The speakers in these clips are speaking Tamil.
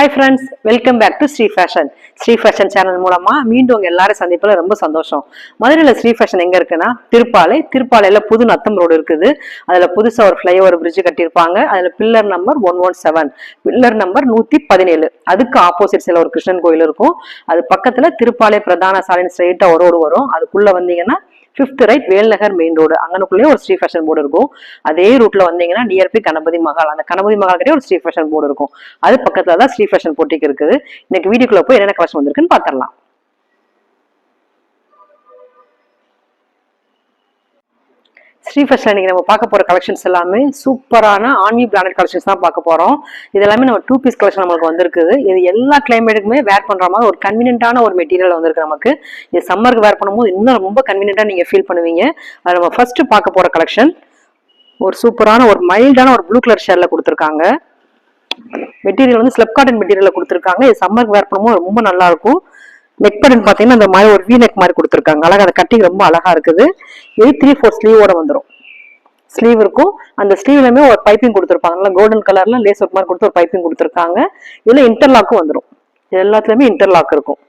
Hi friends welcome back to Sri fashion Sri fashion channel மூலமா மீண்டும் உங்க எல்லாரும் சந்திப்பில் ரொம்ப சந்தோஷம். மதுரையில் ஸ்ரீ ஃபேஷன் எங்க இருக்குன்னா திருப்பாலை திருப்பாலையில் புது நத்தம் ரோடு இருக்குது. அதில் புதுசாக ஒரு ஃப்ளைஓவர் பிரிட்ஜ் கட்டியிருப்பாங்க. அதில் pillar number one one seven pillar number நூத்தி பதினேழு. அதுக்கு ஆப்போசிட் சில ஒரு கிருஷ்ணன் கோயில் இருக்கும். அது பக்கத்தில் திருப்பாலை பிரதான சாலையின் ஸ்ட்ரெயிட்டாக ஒரு ரோடு வரும். அதுக்குள்ளே வந்தீங்கன்னா fifth right Velnagar main road அங்கனுக்குள்ளே ஒரு ஸ்ரீ ஃபேஷன் போர்டு இருக்கும். அதே ரூட்ல வந்தீங்கன்னா நியர்பை கணபதி மகால் அந்த கணபதி மகால் கிட்டே ஒரு ஸ்ரீ ஃபேஷன் போர்டு இருக்கும். அது பக்கத்துல தான் ஸ்ரீ ஃபேஷன் போட்டிக்கு இருக்குது. இன்னைக்கு வீடியோக்குள்ள போய் என்னென்ன கலெக்ஷன் வந்திருக்குன்னு பாத்திரலாம் ஸ்ரீ ஃபேஷன் இன்னைக்கு நம்ம பார்க்க போற கலெக்ஷன்ஸ் எல்லாமே சூப்பரான ஆன்மி பிராண்டட் கலெக்ஷன்ஸ் தான் பார்க்க போறோம். இது எல்லாமே நம்ம டூ பீஸ் கலெக்ஷன் நம்மளுக்கு வந்திருக்குது. இது எல்லா கிளைமேட்டுக்குமே வேர் பண்ற மாதிரி ஒரு கன்வீனியன்ட்டான ஒரு மெட்டீரியல் வந்திருக்கு நமக்கு. இது சம்மருக்கு வேர் பண்ணும்போது இன்னும் ரொம்ப கன்வீனியன்டா நீங்க ஃபீல் பண்ணுவீங்க. அது நம்ம ஃபர்ஸ்ட் பார்க்க போற கலெக்ஷன் ஒரு சூப்பரான ஒரு மைல்டான ஒரு ப்ளூ கலர் ஷேர்ல கொடுத்துருக்காங்க. மெட்டீரியல் வந்து ஸ்லெப் காட்டன் மெட்டீரியலில் கொடுத்துருக்காங்க. இது சம்மருக்கு வேர் பண்ணும்போது ரொம்ப நல்லா இருக்கும். நெக் பட்டன் பார்த்தீங்கன்னா இந்த மாதிரி ஒரு வி நெக் மாதிரி கொடுத்துருக்காங்க. அழகாக அந்த கட்டிங் ரொம்ப அழகாக இருக்குது. இது த்ரீ ஃபோர் ஸ்லீவோட வந்துடும் ஸ்லீவ் இருக்கும். அந்த ஸ்லீவ்லையுமே ஒரு பைப்பிங் கொடுத்துருப்பாங்க. நல்லா கோல்டன் கலர்ல லேஸ் ஒர்க் மாதிரி கொடுத்து ஒரு பைப்பிங் கொடுத்துருக்காங்க. இதில் இன்டர்லாக்கும் வந்துடும் இது இன்டர்லாக் இருக்கும்.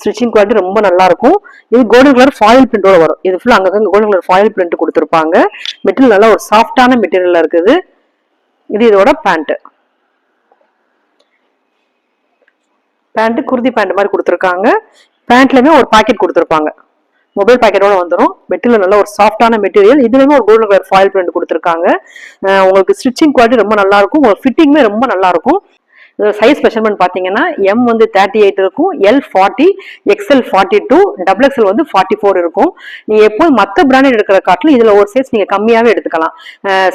ஸ்டிச்சிங் குவாலிட்டி ரொம்ப நல்லா இருக்கும். இது கோல்டன் கலர் ஃபாயில் பிரிண்டோட வரும். இது ஃபுல்லாக அங்கே கோல்டன் கலர் ஃபாயில் பிரிண்ட் கொடுத்துருப்பாங்க. மெட்டீரியல் நல்லா ஒரு சாஃப்டான மெட்டீரியல்ல இருக்குது. இது இதோட பேண்ட்டு பேண்ட் குருதி பேண்ட் மாதிரி கொடுத்துருக்காங்க. பேண்ட்லயுமே ஒரு பாக்கெட் கொடுத்துருப்பாங்க. மொபைல் பாக்கெட்டோட வந்துடும் மெட்டீரியல் நல்ல ஒரு சாஃப்டான மெட்டீரியல். இதுலயுமே ஒரு கோல்டன் கலர் ஃபாயில் பிரிண்ட் கொடுத்துருக்காங்க. உங்களுக்கு ஸ்டிச்சிங் குவாலிட்டி ரொம்ப நல்லா இருக்கும். உங்களுக்கு ஃபிட்டிங்குமே ரொம்ப நல்லா இருக்கும். சைஸ் மெஷர்மெண்ட் பார்த்தீங்கன்னா எம் வந்து தேர்ட்டி எயிட் இருக்கும் L forty XL forty two double XL வந்து ஃபார்ட்டி ஃபோர் இருக்கும். நீங்கள் எப்போது மற்ற பிராண்டட் எடுக்கிற காட்டிலும் இதில் ஒரு சைஸ் நீங்கள் கம்மியாகவே எடுத்துக்கலாம்.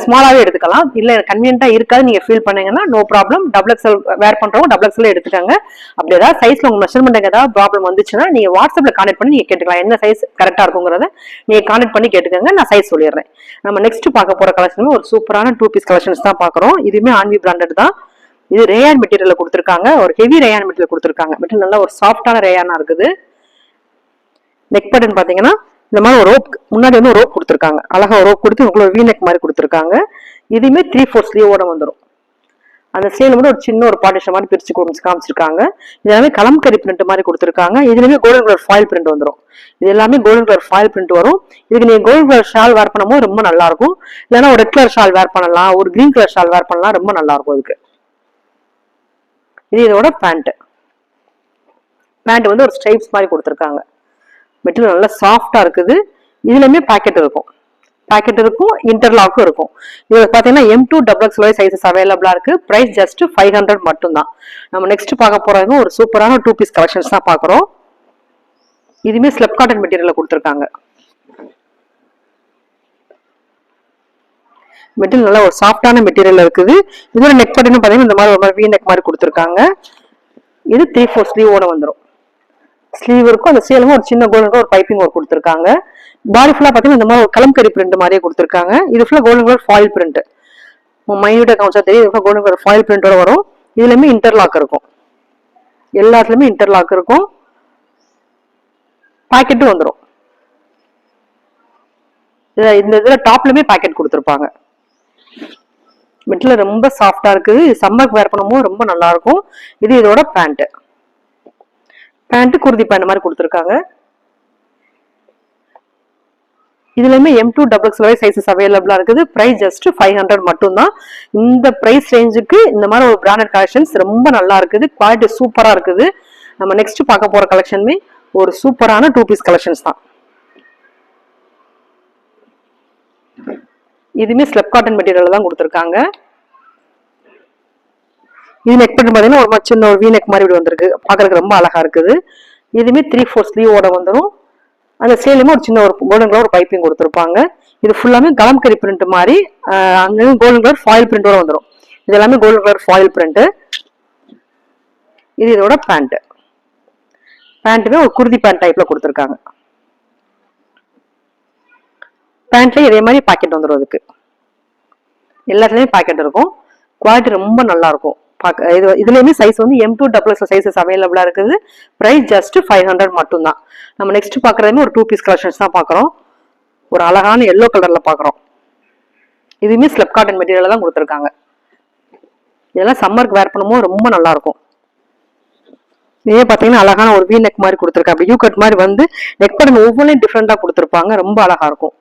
ஸ்மாலாகவே எடுத்துக்கலாம். இல்லை கன்வீனியன்ட்டாக இருக்காது நீங்கள் ஃபீல் பண்ணீங்கன்னா no problem double XL wear பண்ணுறவங்க டபுள் எக்ஸ்எல் எடுத்துக்கோங்க. அப்படி ஏதாவது சைஸில் உங்கள் மெஷர்மெண்ட் ஏதாவது ப்ராப்ளம் வந்துச்சுன்னா நீங்கள் வாட்ஸ்அப்பில் கான்டெக்ட் பண்ணி நீங்கள் கேட்டுக்கலாம். என்ன சைஸ் கரெக்டாக இருக்குங்கிறத நீங்கள் கான்டெக்ட் பண்ணி கேட்டுக்கோங்க. நான் சைஸ் சொல்லிடுறேன். நம்ம நெக்ஸ்ட் பார்க்க போகிற கலெக்ஷனும் ஒரு சூப்பரான டூ பீஸ் கலெக்ஷன்ஸ் தான் பார்க்குறோம். இதுவுமே ஆன்வி பிராண்டட் தான். இது ரேயான் மெட்டீரியல் கொடுத்துருக்காங்க. ஒரு ஹெவி ரேயான் மெட்டீரியல் கொடுத்துருக்காங்க. மெட்டீரியல் நல்லா ஒரு சாஃப்டான ரேயானா இருக்குது. நெக் பட்டன் பார்த்தீங்கன்னா இந்த மாதிரி ஒரு ரோப் முன்னாடி வந்து ஒரு ரோப் கொடுத்துருக்காங்க. அழகாக ஒரு ரோப் கொடுத்து உங்களுக்கு ஒரு வீ நெக் மாதிரி கொடுத்துருக்காங்க. இதுவுமே த்ரீ ஃபோர் ஸ்லீவோட வந்துடும் அந்த ஸ்லீவ்ல மட்டும் ஒரு சின்ன ஒரு பார்ட்டிஷன் மாதிரி பிரிச்சு கொடுத்து காமிச்சிருக்காங்க. இது எல்லாமே கலம்கரி பிரிண்ட் மாதிரி கொடுத்துருக்காங்க. இதுலேயுமே கோல்டன் கலர் ஃபாயில் பிரிண்ட் வந்துடும் இது எல்லாமே கோல்டன் கலர் ஃபாயில் பிரிண்ட் வரும். இதுக்கு நீங்கள் கோல்டன் கலர் ஷால் வேர் பண்ணும்போது ரொம்ப நல்லா இருக்கும். இல்லைன்னா ஒரு ரெட் கலர் ஷால் வேர் பண்ணலாம். ஒரு க்ரீன் கலர் ஷால் வேர் பண்ணலாம். ரொம்ப நல்லா இருக்கும் இதுக்கு. இது இதோட பேண்ட்டு பேண்ட் வந்து ஒரு ஸ்ட்ரைப்ஸ் மாதிரி கொடுத்துருக்காங்க. மெட்டீரியல் நல்லா சாஃப்டாக இருக்குது. இதுலயுமே பாக்கெட் இருக்கும். பேக்கெட் இருக்கும் இன்டர்லாக்கும் இருக்கும். இது பார்த்தீங்கன்னா M to double X sizes அவைலபிளாக இருக்குது ப்ரைஸ் ஜஸ்ட் ஃபைவ் ஹண்ட்ரட் மட்டும் தான் நம்ம நெக்ஸ்ட் பார்க்க போகிறவங்க ஒரு சூப்பரான டூ பீஸ் கலெக்ஷன்ஸ் தான் பார்க்குறோம். இதுவுமே ஸ்லெப் காட்டன் மெட்டீரியலில் கொடுத்துருக்காங்க. மெட்டீரியல் நல்லா ஒரு சாஃப்டான மெட்டீரியல் இருக்குது. இதோட நெக் பட்டன் பார்த்தீங்கன்னா இந்த மாதிரி ஒரு மாதிரி வீ நெக் மாதிரி கொடுத்துருக்காங்க. இது த்ரீ ஃபோர் ஸ்லீவோட வந்துடும் ஸ்லீவ் இருக்கும். அந்த சேலமும் ஒரு சின்ன கோல்டன் ஒரு பைப்பிங் ஒரு கொடுத்துருக்காங்க. பாடி ஃபுல்லாக பார்த்தீங்கன்னா இந்த மாதிரி ஒரு கலம்கரி பிரிண்ட் மாதிரியே கொடுத்துருக்காங்க. இது ஃபுல்லாக கோல்டன் கலர் ஃபாயில் பிரிண்ட் மைன்யூட்டாக காமிச்சா தெரியும். இது கோல்டன் கலர் ஃபாயில் பிரிண்டோட வரும். இதுலையுமே இன்டர்லாக் இருக்கும். எல்லாத்துலேயுமே இன்டர்லாக் இருக்கும். பாக்கெட்டும் வந்துடும் இந்த இதில் டாப்லையுமே பாக்கெட் கொடுத்துருப்பாங்க. மெட்டில் ரொம்ப சாஃப்டாக இருக்குது. சம்மருக்கு வேர் பண்ணும்போது ரொம்ப நல்லாயிருக்கும். இது இதோட பேண்ட்டு பேண்ட்டு குருதி பேண்ட் மாதிரி கொடுத்துருக்காங்க. இதுலையுமே எம் டூ டபுள் எக்ஸ் வரை சைஸஸ் அவைலபிளாக இருக்குது. ப்ரைஸ் ஜஸ்ட் ஃபைவ் ஹண்ட்ரட் மட்டும் தான் இந்த ப்ரைஸ் ரேஞ்சுக்கு இந்த மாதிரி ஒரு பிராண்டட் கலெக்ஷன்ஸ் ரொம்ப நல்லா இருக்குது. குவாலிட்டி சூப்பராக இருக்குது. நம்ம நெக்ஸ்ட் பார்க்க போகிற கலெக்ஷனுமே ஒரு சூப்பரான டூ பீஸ் கலெக்ஷன்ஸ் தான். இதுவுமே ஸ்லெப் காட்டன் மெட்டீரியல் தான் கொடுத்துருக்காங்க. இது நெக் பிரிண்ட் பார்த்தீங்கன்னா ஒரு மாதிரி சின்ன ஒரு வீநெக் மாதிரி இப்படி வந்திருக்கு. பார்க்கறதுக்கு ரொம்ப அழகா இருக்குது. இதுவுமே த்ரீ ஃபோர் ஸ்லீவோட வந்துடும் அந்த ஸ்லீவ்லையுமே ஒரு சின்ன ஒரு கோல்டன் கலர் ஒரு பைப்பிங் கொடுத்துருப்பாங்க. இது ஃபுல்லாமே கலம்கரி பிரிண்ட் மாதிரி அங்கேயும் கோல்டன் கலர் ஃபாயில் பிரிண்டோட வந்துடும் இது எல்லாமே கோல்டன் கலர் ஃபாயில் பிரிண்ட்டு இது இதோட பேண்ட் பேண்ட்டுமே ஒரு குருதி பேண்ட் டைப்ல கொடுத்துருக்காங்க. பேண்ட்லயும் இதே மாதிரி பாக்கெட் வந்துடும் அதுக்கு. எல்லாத்துலேயுமே பாக்கெட் இருக்கும். குவாலிட்டி ரொம்ப நல்லா இருக்கும். பார்க்க இது இதுலேயுமே சைஸ் வந்து M to double X sizes அவைலபிளாக இருக்குது. ப்ரைஸ் ஜஸ்ட் ஃபைவ் ஹண்ட்ரட் மட்டும் தான் நம்ம நெக்ஸ்ட் பாக்குறதுமே ஒரு டூ பீஸ் கலெக்ஷன்ஸ் தான் பாக்குறோம். ஒரு அழகான எல்லோ கலர்ல பாக்குறோம். இதுவுமே ஸ்லெப் காட்டன் மெட்டீரியல் தான் கொடுத்துருக்காங்க. இதெல்லாம் சம்மருக்கு வேர் பண்ணும்போது ரொம்ப நல்லா இருக்கும் இதே பார்த்தீங்கன்னா அழகான ஒரு வி நெக் மாதிரி கொடுத்துருக்காங்க. யூ கட் மாதிரி வந்து நெக் பட்டன் ஒவ்வொன்றையும் டிஃப்ரெண்ட்டாக கொடுத்துருப்பாங்க. ரொம்ப அழகா இருக்கும்.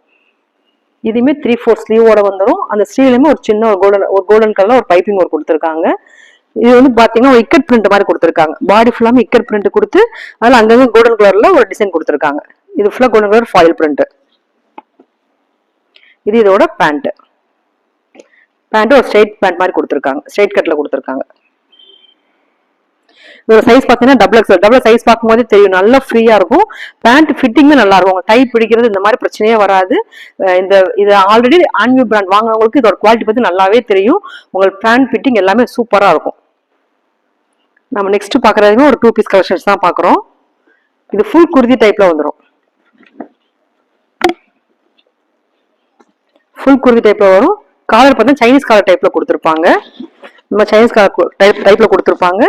இதுவுமே த்ரீ ஃபோர் ஸ்லீவோட வந்துடும் அந்த ஸ்லீவ்லயுமே ஒரு சின்ன ஒரு கோல்டன் ஒரு கோல்டன் கலர்ல ஒரு பைப்பிங் ஒர்க் கொடுத்துருக்காங்க. இது வந்து பாத்தீங்கன்னா ஒரு இக்கட் பிரிண்ட் மாதிரி கொடுத்துருக்காங்க. பாடி ஃபுல்லாமே இக்கட் பிரிண்ட் கொடுத்து அதில் அங்கங்க கோல்டன் கலர்ல ஒரு டிசைன் கொடுத்துருக்காங்க. இது ஃபுல்லா கோல்டன் கலர் ஃபாயில் பிரிண்ட் இது இதோட பேண்ட் பேண்ட் ஒரு ஸ்ட்ரைட் பேண்ட் மாதிரி கொடுத்துருக்காங்க. ஸ்ட்ரைட் கட்ல கொடுத்துருக்காங்க. இதோட சைஸ் பார்த்தீங்கன்னா டபுள் எக்ஸல் டபுள் சைஸ் பார்க்கும்போதே தெரியும். நல்லா ஃப்ரீயா இருக்கும். பேண்ட் ஃபிட்டிங்குமே நல்லா இருக்கும். உங்க டை பிடிக்கிறது இந்த மாதிரி பிரச்சனையே வராது. இந்த இது ஆல்ரெடி ஆன்வியூ பிராண்ட் வாங்குறவங்களுக்கு இதோட குவாலிட்டி பத்தி நல்லாவே தெரியும். உங்களுக்கு பேண்ட் ஃபிட்டிங் எல்லாமே சூப்பரா இருக்கும். நம்ம நெக்ஸ்ட் பாக்குறதுமே ஒரு டூ பீஸ் கலெக்ஷன்ஸ் தான் பாக்குறோம் இது ஃபுல் குருதி டைப்ல வந்துடும் ஃபுல் குருதி டைப்ல வரும். காலர் பார்த்தா சைனீஸ் காலர் டைப்ல கொடுத்துருப்பாங்க. நம்ம சைனீஸ் டைப் டைப்பில் கொடுத்துருப்பாங்க.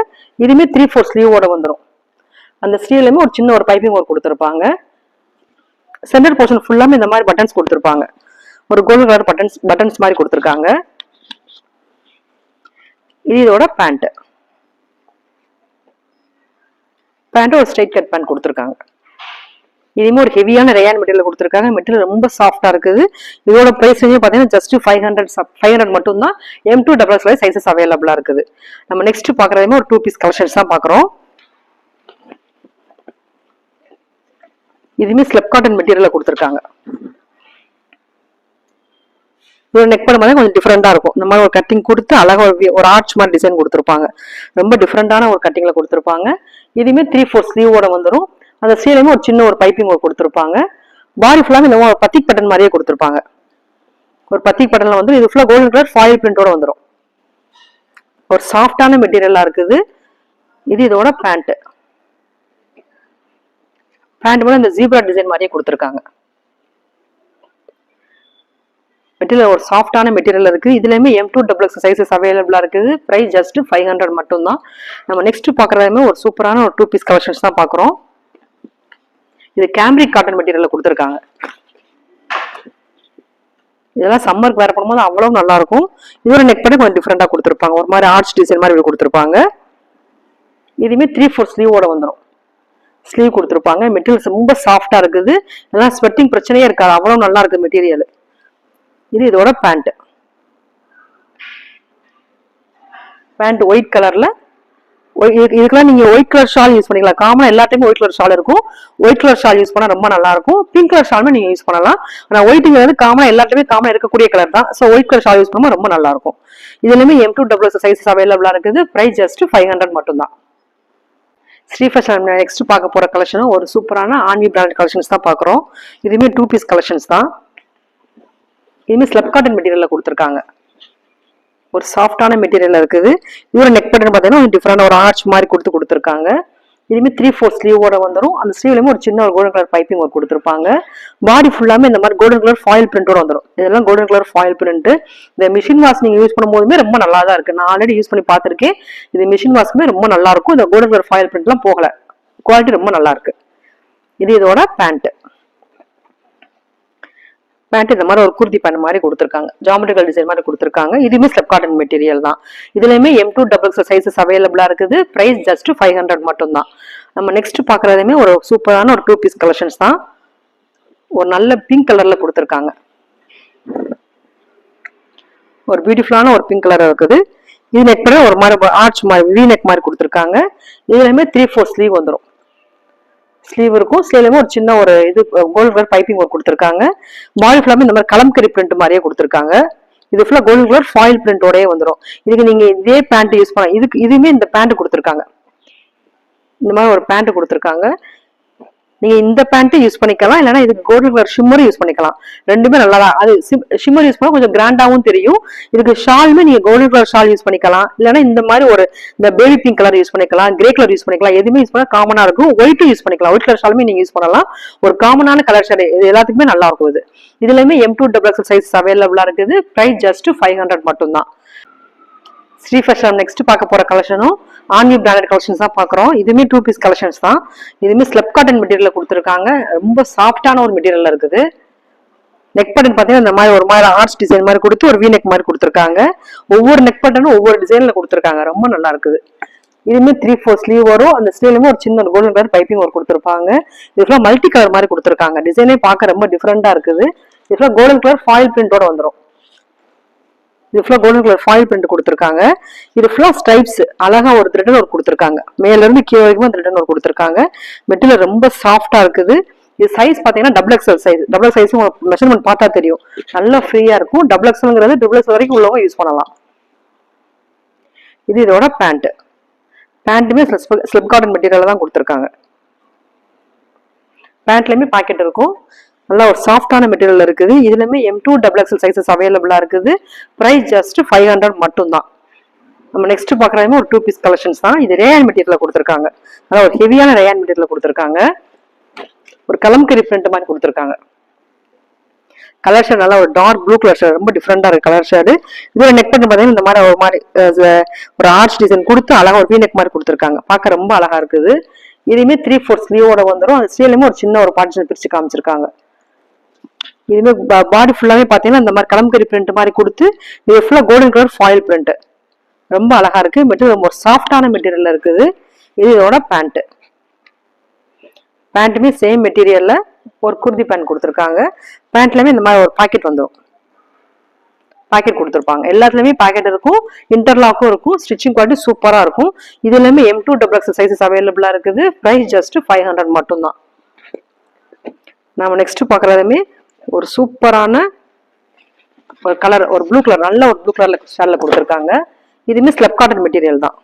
இதுவுமே த்ரீ ஃபோர் ஸ்லீவோட வந்துடும் அந்த ஸ்லீவ்லையுமே ஒரு சின்ன ஒரு பைப்பிங் ஒர்க் கொடுத்துருப்பாங்க. சென்டர் போர்ஷன் ஃபுல்லாமே இந்த மாதிரி பட்டன்ஸ் கொடுத்துருப்பாங்க. ஒரு கோல்டன் கலர் பட்டன்ஸ் பட்டன்ஸ் மாதிரி கொடுத்துருக்காங்க. இது இதோட பேண்ட்டு பேண்ட்டு ஒரு ஸ்ட்ரைட் கட் பேண்ட் கொடுத்துருக்காங்க. இதுவுமே ஒரு ஹெவியான ரேயான் மெட்டீரியல் கொடுத்துருக்காங்க. மெட்டீரியல் ரொம்ப சாஃப்டா இருக்குது. இதோட ப்ரைஸ் வந்து பார்த்தீங்கன்னா just five hundred five hundred மட்டும் தான் M to double X sizes அவைலபிளா இருக்குது. நம்ம நெக்ஸ்ட் பாக்குறதுமே ஒரு டூ பீஸ் கலெக்ஷன்ஸ் தான் பாக்குறோம். இதுவுமே ஸ்லெப் காட்டன் மெட்டீரியலில் கொடுத்துருக்காங்க. ஒரு நெக் பண்ண மாதிரி கொஞ்சம் டிஃப்ரெண்டாக இருக்கும். இந்த மாதிரி ஒரு கட்டிங் கொடுத்து அழகாக ஒரு ஒரு ஆர்ச் மாதிரி டிசைன் கொடுத்துருப்பாங்க. ரொம்ப டிஃப்ரெண்டான ஒரு கட்டிங்கில் கொடுத்துருப்பாங்க. இதுவுமே த்ரீ ஃபோர் ஸ்லீவோட வந்துடும் அந்த ஸ்லீவ்லையுமே ஒரு சின்ன ஒரு பைப்பிங் ஒர்க் கொடுத்துருப்பாங்க. பாடி ஃபுல்லாக இந்த பத்திக் பட்டன் மாதிரியே கொடுத்துருப்பாங்க. ஒரு பத்திக் பட்டனில் வந்து இது ஃபுல்லாக கோல்டன் கலர் ஃபாயில் பிரிண்டோட வந்துடும் ஒரு சாஃப்டான மெட்டீரியலாக இருக்குது. இது இதோட பேண்ட்டு பேண்ட் கூட இந்த ஜீப்ரா டிசைன் மாதிரியே கொடுத்துருக்காங்க. மெட்டீரியல் ஒரு சாஃப்டான மெட்டீரியல் இருக்குது. இதுலேயுமே M to double X sizes அவைலபிளாக இருக்குது. ப்ரைஸ் ஜஸ்ட் ஃபைவ் ஹண்ட்ரட் மட்டும் தான் நம்ம நெக்ஸ்ட் பார்க்குறதுமே ஒரு சூப்பரான ஒரு டூ பீஸ் கலெக்ஷன்ஸ் தான் பார்க்குறோம் இது கேம்பிரிக் காட்டன் மெட்டீரியல் கொடுத்துருக்காங்க. இதெல்லாம் சம்மருக்கு வேற பண்ணும்போது அவ்வளவு நல்லா இருக்கும் இதோட நெக் பண்ணி கொஞ்சம் டிஃப்ரெண்டா கொடுத்துருப்பாங்க. ஒரு மாதிரி ஆர்ச் டிசைன் மாதிரி கொடுத்துருப்பாங்க. இதுவுமே த்ரீ ஃபோர் ஸ்லீவோட வந்துடும் ஸ்லீவ் கொடுத்துருப்பாங்க. மெட்டீரியல்ஸ் ரொம்ப சாஃப்டா இருக்குது. இதெல்லாம் ஸ்வெட்டிங் பிரச்சனையே இருக்காது. அவ்வளவு நல்லா இருக்கு மெட்டீரியல் இது இதோட பேண்ட் பேண்ட் ஒயிட் கலர்ல இதுக்கெல்லாம் நீங்க ஒயிட் கலர் ஷால் யூஸ் பண்ணிக்கலாம். காமனா எல்லாத்தையுமே ஒயிட் கலர் ஷால் இருக்கும். ஒயிட் கலர் ஷால் யூஸ் பண்ணா ரொம்ப நல்லா இருக்கும். பிங்க் கலர் ஷாலுமே நீங்க யூஸ் பண்ணலாம். ஆனா ஒயிட்டுங்கிறது காமனா எல்லாத்தையுமே காமனா இருக்கக்கூடிய கலர் தான். So white colour shawl use பண்ணும்போது ரொம்ப நல்லா இருக்கும். இதுலயுமே எம் டூ டபுள் சைஸஸ் அவைலபிளா இருக்குது. பிரைஸ் ஜஸ்ட் ஃபைவ் ஹண்ட்ரட் மட்டும் தான் ஸ்ரீ ஃபேஷன் நெக்ஸ்ட் பார்க்க போற கலெக்ஷனும் ஒரு சூப்பரான ஆன்மி பிராண்ட் கலெக்ஷன்ஸ் தான் பார்க்குறோம். இதுவுமே டூ பீஸ் கலெக்ஷன்ஸ் தான். இதுவுமே ஸ்லப் காட்டன் மெட்டீரியல்ல கொடுத்துருக்காங்க. ஒரு சாஃப்டான மெட்டீரியல் இருக்குது. இதோட நெக் பட்டன் பார்த்தீங்கன்னா டிஃப்ரெண்ட் ஒரு ஆர்ச் மாதிரி கொடுத்து கொடுத்துருக்காங்க. இதுவுமே த்ரீ ஃபோர் ஸ்லீவோட வந்துடும் அந்த ஸ்லீவ்லயுமே ஒரு சின்ன ஒரு கோல்டன் கலர் பைப்பிங் ஒர்க் கொடுத்துருப்பாங்க. பாடி ஃபுல்லாமே இந்த மாதிரி கோல்டன் கலர் ஃபாயில் பிரிண்டோட வந்துடும் இதெல்லாம் கோல்டன் கலர் ஃபாயில் பிரிண்ட் இந்த மிஷின் வாஷ் நீங்க யூஸ் பண்ணும்போதுமே ரொம்ப நல்லா தான் இருக்கு. நான் ஆல்ரெடி யூஸ் பண்ணி பார்த்துருக்கேன். இது மிஷின் வாஷ்க்குமே ரொம்ப நல்லா இருக்கும் இந்த கோல்டன் கலர் ஃபாயில் பிரிண்ட்லாம் போகல. குவாலிட்டி ரொம்ப நல்லா இருக்கு இது இதோட பேண்ட்டு பேண்ட் இந்த மாதிரி ஒரு குர்த்தி பேண்ட் மாதிரி கொடுத்துருக்காங்க. ஜாமெட்ரிக்கல் டிசைன் மாதிரி கொடுத்துருக்காங்க. இதுவுமே ஸ்லப் காட்டன் மெட்டீரியல் தான். இதுலயுமே எம் டூ டபுள் சைஸஸ் அவைலபிளா இருக்குது. ப்ரைஸ் ஜஸ்ட் ஃபைவ் ஹண்ட்ரட் மட்டும் தான் நம்ம நெக்ஸ்ட் பாக்குறதுமே ஒரு சூப்பரான ஒரு டூ பீஸ் கலெக்ஷன்ஸ் தான். ஒரு நல்ல பிங்க் கலர்ல கொடுத்துருக்காங்க. ஒரு பியூட்டிஃபுல்லான ஒரு பிங்க் கலர் இருக்குது. இது நெக் பண்ண ஒரு மாதிரி ஆர்ச் மாதிரி வி நெக் மாதிரி கொடுத்துருக்காங்க. இதுலயுமே த்ரீ ஃபோர் ஸ்லீவ் வந்துடும் ஸ்லீவ் இருக்கும். ஸ்லீவ்லயுமே ஒரு சின்ன ஒரு இது கோல்டு கலர் பைப்பிங் ஒர்க் கொடுத்துருக்காங்க. பாடி ஃபுல்லாமே இந்த மாதிரி கலம்கரி பிரிண்ட் மாதிரியே கொடுத்துருக்காங்க. இது ஃபுல்லா கோல்டு கலர் ஃபாயில் பிரிண்டோடயே வந்துடும் இதுக்கு நீங்க இதே பேண்ட் யூஸ் பண்ணலாம். இதுக்கு இதுவுமே இந்த பேண்ட் கொடுத்துருக்காங்க. இந்த மாதிரி ஒரு பேண்ட் கொடுத்துருக்காங்க. நீங்க இந்த பேண்ட் யூஸ் பண்ணிக்கலாம். இல்லைன்னா இது கோல்டன் கலர் ஷிம்மரும் யூஸ் பண்ணிக்கலாம். ரெண்டுமே நல்லா தான் அது ஷிம்மர் யூஸ் பண்ணா கொஞ்சம் கிராண்டாவும் தெரியும். இதுக்கு ஷாலுமே நீங்க கோல்டன் கலர் ஷால் யூஸ் பண்ணிக்கலாம். இல்லைன்னா இந்த மாதிரி ஒரு இந்த பேபி பிங்க் கலர் யூஸ் பண்ணிக்கலாம். கிரே கலர் யூஸ் பண்ணிக்கலாம். எதுவுமே யூஸ் பண்ணா காமனா இருக்கும். ஒயிட்டும் யூஸ் பண்ணிக்கலாம். ஒயிட் கலர் ஷாலுமே நீங்க யூஸ் பண்ணலாம். ஒரு காமனான கலர் ஷேட் இது எல்லாத்துக்குமே நல்லா இருக்கும் இது. இதுலயுமே எம் டூ டபுள் சைஸ் அவைலபிளா இருக்குது. பிரைஸ் ஜஸ்ட் ஃபைவ் ஹண்ட்ரட் மட்டும் தான் ஸ்ரீ ஃபேஷன் நெக்ஸ்ட் பார்க்க போற கலெக்ஷனும் ஆன்யூ பிராண்டட் கலெக்ஷன்ஸ் தான் பார்க்குறோம். இதுவுமே டூ பீஸ் கலெக்ஷன்ஸ் தான். இதுவுமே ஸ்லெப் காட்டன் மெட்டீரியல் கொடுத்துருக்காங்க. ரொம்ப சாஃப்டான ஒரு மெட்டீரியல் இருக்குது. நெக் பட்டன் பார்த்தீங்கன்னா இந்த மாதிரி ஒரு மாதிரி ஆர்ட்ஸ் டிசைன் மாதிரி கொடுத்து ஒரு வி நெக் மாதிரி கொடுத்துருக்காங்க. ஒவ்வொரு நெக் பட்டனும் ஒவ்வொரு டிசைன்ல கொடுத்துருக்காங்க. ரொம்ப நல்லா இருக்குது. இதுவுமே த்ரீ ஃபோர் ஸ்லீவ் வரும். அந்த ஸ்லீவ்லுமே ஒரு சின்ன கோல்டன் கலர் பைப்பிங் ஒர்க் கொடுத்துருப்பாங்க. இதுக்குலாம் மல்டி கலர் மாதிரி கொடுத்துருக்காங்க. டிசைனே பார்க்க ரொம்ப டிஃப்ரெண்ட்டாக இருக்குது. இதுக்குலாம் கோல்டன் கலர் ஃபாயில் பிரிண்டோட வந்துடும் இது ஃபுல்லாக கோல்டன் கலர் ஃபாயில் பிரிண்ட் கொடுத்துருக்காங்க. இது ஃபுல்லாக ஸ்டைப்ஸ் அழகா ஒரு த்ரெட்டன் ஒர்க் கொடுத்துருக்காங்க. மேலேருந்து கீழே வரைக்கும் த்ரெட்டன் ஒர்க் கொடுத்துருக்காங்க. மெட்டீரியல் ரொம்ப சாஃப்டாக இருக்குது. இது சைஸ் பார்த்தீங்கன்னா double XL size double size உங்களுக்கு மெஷர்மெண்ட் பார்த்தா தெரியும். நல்லா ஃப்ரீயாக இருக்கும். டபுள் எக்ஸல்ங்கிறது டபுள் எக்ஸ் வரைக்கும் உள்ளவங்க யூஸ் பண்ணலாம். இது இதோட பேண்ட் பேண்ட்டுமே ஸ்லிப் காட்டன் மெட்டீரியல் தான் கொடுத்துருக்காங்க. பேண்ட்லேயுமே பாக்கெட் இருக்கும். நல்லா ஒரு சாஃப்டான மெட்டீரியல் இருக்குது. இதுலையுமே M to double XL sizes அவைலபிளாக இருக்குது. ப்ரைஸ் ஜஸ்ட் ஃபைவ் ஹண்ட்ரட் மட்டும்தான். நம்ம நெக்ஸ்ட் பாக்குறதுமே ஒரு டூ பீஸ் கலெக்ஷன்ஸ் தான். இது ரேயான் மெட்டீரியலில் கொடுத்துருக்காங்க. அதாவது ஒரு ஹெவியான ரேயான் மெட்டீரியலில் கொடுத்துருக்காங்க. ஒரு கலம்கரி பிரிண்ட் மாதிரி கொடுத்துருக்காங்க. கலர் ஷேட் நல்லா ஒரு டார்க் ப்ளூ கலர் ஷேட் ரொம்ப டிஃப்ரெண்டாக இருக்கு கலர் ஷேடு இதுல நெக் பண்ணி பார்த்தீங்கன்னா இந்த மாதிரி ஒரு மாதிரி ஒரு ஆர்ச் டிசைன் கொடுத்து அழகாக ஒரு வீ நெக் மாதிரி கொடுத்துருக்காங்க. பார்க்க ரொம்ப அழகாக இருக்குது. இதுவுமே த்ரீ ஃபோர் ஸ்லீவோட வந்துடும் அந்த ஸ்லீவ்லையுமே ஒரு சின்ன ஒரு பார்ட்டிஷன் பிரித்து காமிச்சிருக்காங்க. இதுவுமே பாடி ஃபுல்லாகவே பார்த்தீங்கன்னா இந்த மாதிரி கலம்கரி பிரிண்ட் மாதிரி கொடுத்து இது ஃபுல்லாக கோல்டன் கலர் ஃபாயில் பிரிண்ட் ரொம்ப அழகாக இருக்குது மெட்டீரியல் ரொம்ப சாஃப்டான மெட்டீரியலில் இருக்குது. இது இதோட பேண்ட்டு பேண்ட்டுமே சேம் மெட்டீரியலில் ஒரு குர்தி பேண்ட் கொடுத்துருக்காங்க. பேண்ட்லையுமே இந்த மாதிரி ஒரு பாக்கெட் வந்துடும் பாக்கெட் கொடுத்துருப்பாங்க. எல்லாத்துலேயுமே பாக்கெட் இருக்கும். இன்டர்லாக்கும் இருக்கும். ஸ்டிச்சிங் குவாலிட்டி சூப்பராக இருக்கும். இதுலயுமே M to double X sizes அவைலபிளாக இருக்குது. ப்ரைஸ் ஜஸ்ட் ஃபைவ் ஹண்ட்ரட் மட்டும்தான். நாம நெக்ஸ்ட் பார்க்குறதுமே ஒரு சூப்பரான ஒரு கலர் ஒரு ப்ளூ கலர் நல்ல ஒரு ப்ளூ கலர்ல ஸ்டாலில் கொடுத்துருக்காங்க. இதுவுமே ஸ்லெப் காட்டன் மெட்டீரியல் தான்.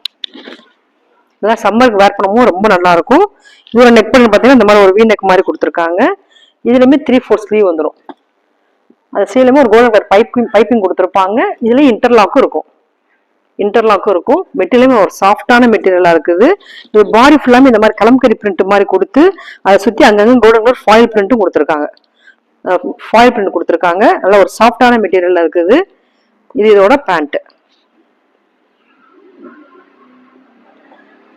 இதெல்லாம் சம்மருக்கு வேர் பண்ணவும் ரொம்ப நல்லா இருக்கும். இதோட நெக் பண்ணி பார்த்தீங்கன்னா இந்த மாதிரி ஒரு வீ நெக் மாதிரி கொடுத்துருக்காங்க. இதுலயுமே த்ரீ ஃபோர் ஸ்லீவ் வந்துடும் அது ஸ்லீவ்லயுமே ஒரு கோல்டன் கலர் பைப்பிங் பைப்பிங் கொடுத்துருப்பாங்க. இதுலேயும் இன்டர்லாக்கும் இருக்கும். இன்டர்லாக்கும் இருக்கும். மெட்டீரியலுமே ஒரு சாஃப்டான மெட்டீரியலாக இருக்குது. இது பாடி ஃபுல்லாமே இந்த மாதிரி கலம்கரி பிரிண்ட் மாதிரி கொடுத்து அதை சுற்றி அங்கங்கே கோல்டன் கலர் ஃபாயில் பிரிண்ட்டும் கொடுத்துருக்காங்க. ஃபாயில் பிரிண்ட் கொடுத்துருக்காங்க. நல்ல ஒரு சாஃப்டான மெட்டீரியலில் இருக்குது. இது இதோட பேண்ட்டு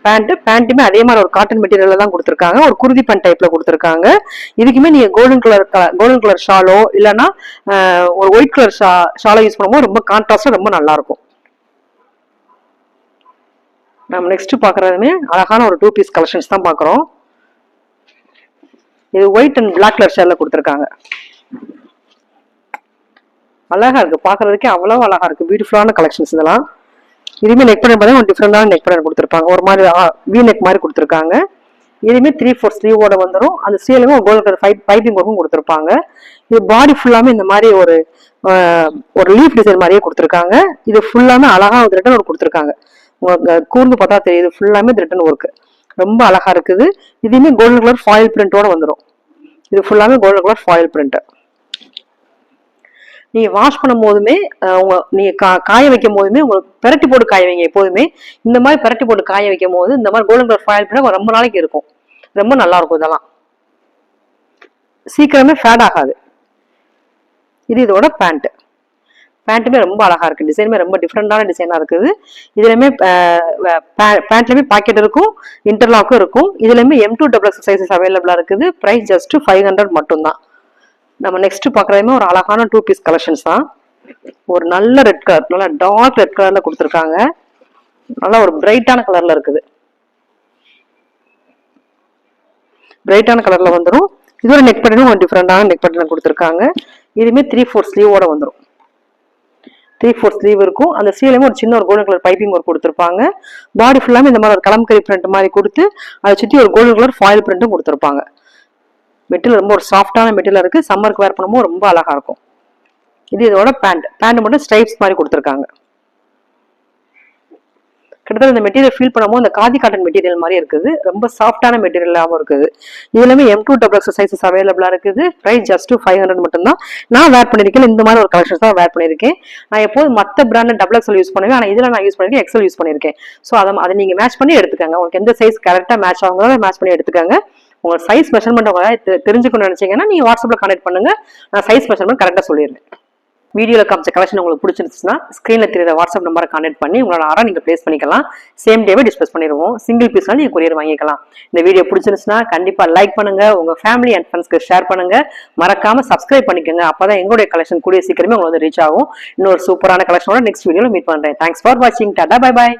பேண்ட் பேண்ட்டுமே அதே மாதிரி ஒரு காட்டன் மெட்டீரியலில் தான் கொடுத்துருக்காங்க. ஒரு குருதி பேண்ட் டைப்ல கொடுத்துருக்காங்க. இதுக்குமே நீங்க கோல்டன் கலர் கோல்டன் கலர் ஷாலோ இல்லைன்னா ஒரு ஒயிட் கலர் ஷா ஷாலோ யூஸ் பண்ணும்போது ரொம்ப கான்ட்ராஸ்டா ரொம்ப நல்லா இருக்கும் நம்ம நெக்ஸ்ட் பாக்குறதுமே அழகான ஒரு டூ பீஸ் கலெக்ஷன்ஸ் தான் பாக்குறோம் இது ஒயிட் அண்ட் பிளாக் கலர் ஷேர்ல கொடுத்துருக்காங்க. அழகா இருக்கு. பாக்குறதுக்கே அவ்வளவு அழகா இருக்கு. பியூட்டிஃபுல்லான கலெக்ஷன்ஸ் இதெல்லாம். இதுவுமே நெக் பண்ண பார்த்தீங்கன்னா ஒரு டிஃப்ரெண்டான நெக் பண்ண கொடுத்துருப்பாங்க. ஒரு மாதிரி வி நெக் மாதிரி கொடுத்துருக்காங்க. இதுவுமே த்ரீ ஃபோர் ஸ்லீவோட வந்துடும் அந்த ஸ்லீவ்லுமே ஒரு கோல்டு கலர் ஃபைட் பைப்பிங் ஒர்க்கும் கொடுத்துருப்பாங்க. இது பாடி ஃபுல்லாமே இந்த மாதிரி ஒரு ஒரு லீஃப் டிசைன் மாதிரியே கொடுத்துருக்காங்க. இது ஃபுல்லாமே அழகா ஒரு ரிட்டன் ஒர்க் கொடுத்துருக்காங்க. கூர்ந்து பார்த்தா தெரியுது. ஃபுல்லாமே ரிட்டன் ஒர்க்கு ரொம்ப அழகா இருக்குது. இதுவுமே கோல்டன் கலர் ஃபாயில் பிரிண்டோட வந்துடும் இது ஃபுல்லாமே கோல்டன் கலர் ஃபாயில் பிரிண்ட் நீங்க வாஷ் பண்ணும் போதுமே உங்க நீங்க கா- காய வைக்கும் போதுமே உங்களுக்கு பெரட்டி போட்டு காய வைங்க எப்போதுமே. இந்த மாதிரி பெரட்டி போட்டு காய வைக்கும் போது இந்த மாதிரி கோல்டன் கலர் ஃபாயில் பிரிண்ட் ரொம்ப நாளைக்கு இருக்கும். ரொம்ப நல்லா இருக்கும் இதெல்லாம். சீக்கிரமே ஃபேட் ஆகாது. இது இதோட பேண்ட்டு பேண்ட்டுமே ரொம்ப அழகா இருக்கு. டிசைனுமே ரொம்ப டிஃப்ரெண்டான டிசைனா இருக்குது. இதுலயுமே பேண்ட்லயுமே பாக்கெட் இருக்கும் இன்டர்லாக்கும் இருக்கும். இதுலயுமே M to double X sizes அவைலபிளா இருக்குது. பிரைஸ் ஜஸ்ட் ஃபைவ் ஹண்ட்ரட் மட்டும்தான். நம்ம நெக்ஸ்ட் பாக்குறதுமே ஒரு அழகான டூ பீஸ் கலெக்ஷன்ஸ் தான். ஒரு நல்ல ரெட் கலர் நல்ல டார்க் ரெட் கலர்ல கொடுத்துருக்காங்க. நல்லா ஒரு பிரைட்டான கலர்ல இருக்குது. பிரைட்டான கலர்ல வந்துடும் இதோட நெக் பட்டனும் ஒரு டிஃப்ரெண்டான நெக் பட்டன் கொடுத்துருக்காங்க. இதுவுமே த்ரீ ஃபோர் ஸ்லீவோட வந்துடும் த்ரீ ஃபோர் ஸ்லீவ் இருக்கும். அந்த ஸ்லீவ்லயுமே ஒரு சின்ன ஒரு கோல்டன் கலர் பைப்பிங் ஒர்க் கொடுத்துருப்பாங்க. பாடி ஃபுல்லாமே இந்த மாதிரி ஒரு கலம்கரி பிரிண்ட் மாதிரி கொடுத்து அதை சுற்றி ஒரு கோல்டன் கலர் ஃபாயில் பிரிண்ட்டும் கொடுத்துருப்பாங்க. மெட்டீரியல் ரொம்ப ஒரு சாஃப்டான மெட்டீரியல் இருக்குது சம்மருக்கு வேர் பண்ணும்போது ரொம்ப அழகாக இருக்கும். இது இதோட பேண்ட் பேண்ட் மட்டும் ஸ்ட்ரைப்ஸ் மாதிரி கொடுத்துருக்காங்க. கிட்டத்தட்ட இந்த மெட்டீரியல் ஃபீல் பண்ணும்போது இந்த காதி காட்டன் மெட்டீரியல் மாதிரி இருக்குது. ரொம்ப சாஃப்டான மெட்டீரியலாகவும் இருக்குது. இதுலமே M to double X sizes அவைலபிளாக இருக்குது. ப்ரைஸ் ஜஸ்ட் ஃபைவ் ஹண்ட்ரட் மட்டும்தான். நான் வேர் பண்ணியிருக்கேன். இந்த மாதிரி ஒரு கலெக்ஷன்ஸ் தான் வேர் பண்ணியிருக்கேன். நான் எப்போது மற்ற பிராண்ட் டபுள் எக்ஸல் யூஸ் பண்ணுவேன். ஆனால் இதில் நான் யூஸ் பண்ணிருக்கேன் எக்ஸல் யூஸ் பண்ணியிருக்கேன். ஸோ அதை அதை நீங்கள் மேட்ச் பண்ணி எடுத்துக்கோங்க. உங்களுக்கு எந்த சைஸ் கரெக்டாக மேட்ச் ஆகுங்களோ மேட்ச் பண்ணி எடுத்துக்கங்க. உங்கள் சைஸ் மெஷர்மெண்ட் உங்க தெரிஞ்சுக்கணும்னு நினச்சிங்கன்னா நீங்கள் வாட்ஸ்அப்பில் கனெக்ட் பண்ணுங்கள் நான் சைஸ் மெஷர்மெண்ட் கரெக்டாக சொல்லிடுறேன். வீடியோவில் காமிச்ச கலெக்ஷன் உங்களுக்கு பிடிச்சிருந்துச்சுன்னா ஸ்க்ரீனில் தெரியுற வாட்ஸ்அப் நம்பரை கான்டெக்ட் பண்ணி உங்களோட ஆர்டர் நீங்கள் பிளேஸ் பண்ணிக்கலாம். சேம் டேவே டிஸ்பஸ் பண்ணிடுவோம். சிங்கிள் பீஸ்னால் நீங்கள் கொரியர் வாங்கிக்கலாம். இந்த வீடியோ பிடிச்சிருந்துச்சுன்னா கண்டிப்பாக லைக் பண்ணுங்க. உங்கள் ஃபேமிலி அண்ட் ஃப்ரெண்ட்ஸ்க்கு ஷேர் பண்ணுங்க. மறக்காமல் சப்ஸ்கிரைப் பண்ணிக்கோங்க. அப்போ தான் எங்களுடைய கலெக்ஷன் கூடிய சீக்கிரமே உங்களுக்கு வந்து ரீச் ஆகும். இன்னொரு சூப்பரான கலெக்ஷனோட நெக்ஸ்ட் வீடியோவில் மீட் பண்ணுறேன் தேங்க்ஸ் ஃபார் வாட்சிங் டாடா பை பாய்